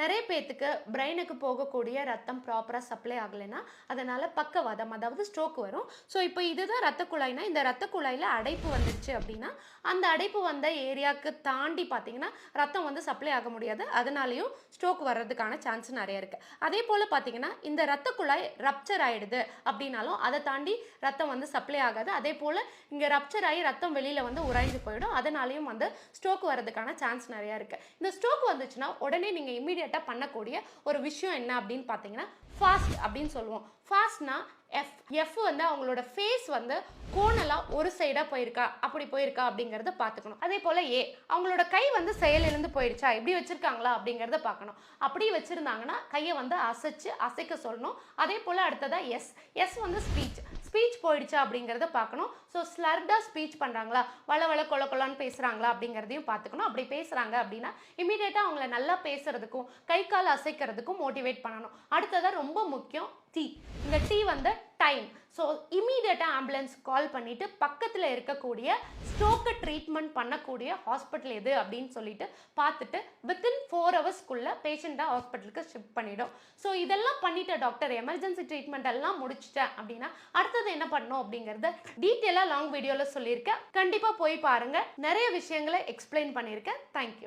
நிறைய பேர்த்துக்கு பிரெயினுக்கு போகக்கூடிய ரத்தம் ப்ராப்பராக சப்ளை ஆகலைன்னா அதனால் பக்கவாதம் அதாவது ஸ்ட்ரோக் வரும். ஸோ இப்போ இதுதான் ரத்த குழாய்னா இந்த ரத்த குழாயில் அடைப்பு வந்துடுச்சு அப்படின்னா அந்த அடைப்பு வந்த ஏரியாவுக்கு தாண்டி பார்த்தீங்கன்னா ரத்தம் வந்து சப்ளை ஆக முடியாது. அதனாலையும் ஸ்ட்ரோக் வர்றதுக்கான சான்ஸ் நிறைய இருக்குது அதே போல் பார்த்தீங்கன்னா இந்த ரத்த குழாய் ரப்சர் ஆகிடுது அப்படின்னாலும் அதை தாண்டி ரத்தம் வந்து சப்ளை ஆகாது. அதே போல் இங்கே ரப்சர் ஆகி ரத்தம் வெளியில் வந்து உறைஞ்சு போயிடும். அதனாலையும் வந்து ஸ்ட்ரோக் வர்றதுக்கான சான்ஸ் நிறையா இருக்குது இந்த ஸ்ட்ரோக் வந்துச்சுன்னா உடனே நீங்கள் இமீடியட்டாக பண்ணக்கூடிய ஒரு விஷயம் என்ன அப்படின்னு பார்த்தீங்கன்னா ஃபாஸ்ட் அப்படின்னு சொல்லுவோம். ஃபாஸ்ட்னா எஃப் எஃப் வந்து அவங்களோட ஃபேஸ் வந்து கோணலாக ஒரு சைடாக போயிருக்கா அப்படி போயிருக்கா அப்படிங்கிறத பார்த்துக்கணும். அதே போல் ஏ அவங்களோட கை வந்து செயலிழந்து போயிடுச்சா எப்படி வச்சுருக்காங்களா அப்படிங்கிறத பார்க்கணும். அப்படி வச்சுருந்தாங்கன்னா கையை வந்து அசைச்சு அசைக்க சொல்லணும். அதே போல் அடுத்ததாக எஸ் எஸ் வந்து ஸ்பீச் ஸ்பீச் போயிடுச்சா அப்படிங்கிறத பார்க்கணும். ஸோ ஸ்லர்டாக ஸ்பீச் பண்ணுறாங்களா வள வள கொல கொலான்னு பேசுகிறாங்களா அப்படிங்கிறதையும் பார்த்துக்கணும். அப்படி பேசுகிறாங்க அப்படின்னா இமீடியட்டாக அவங்கள நல்லா பேசுகிறதுக்கும் கை கால் அசைக்கிறதுக்கும் மோட்டிவேட் பண்ணணும். அடுத்ததாக ரொம்ப முக்கியம் டீ இந்த டீ வந்து டைம் ஸோ இமீடியட்டாக ஆம்புலன்ஸ் கால் பண்ணிவிட்டு பக்கத்தில் இருக்கக்கூடிய ஸ்ட்ரோக்கை ட்ரீட்மெண்ட் பண்ணக்கூடிய ஹாஸ்பிட்டல் எது அப்படின்னு சொல்லிட்டு பார்த்துட்டு வித்தின் ஃபோர் ஹவர்ஸ்க்குள்ளே பேஷண்ட்டாக ஹாஸ்பிட்டலுக்கு ஷிஃப்ட் பண்ணிடும். ஸோ இதெல்லாம் பண்ணிட்ட டாக்டர் எமர்ஜென்சி ட்ரீட்மெண்ட் எல்லாம் முடிச்சிட்டேன் அப்படின்னா அடுத்தது என்ன பண்ணும் அப்படிங்கிறத டீட்டெயிலாக லாங் வீடியோவில் சொல்லியிருக்கேன். கண்டிப்பாக போய் பாருங்கள் நிறைய விஷயங்களை எக்ஸ்பிளைன் பண்ணியிருக்கேன். தேங்க்யூ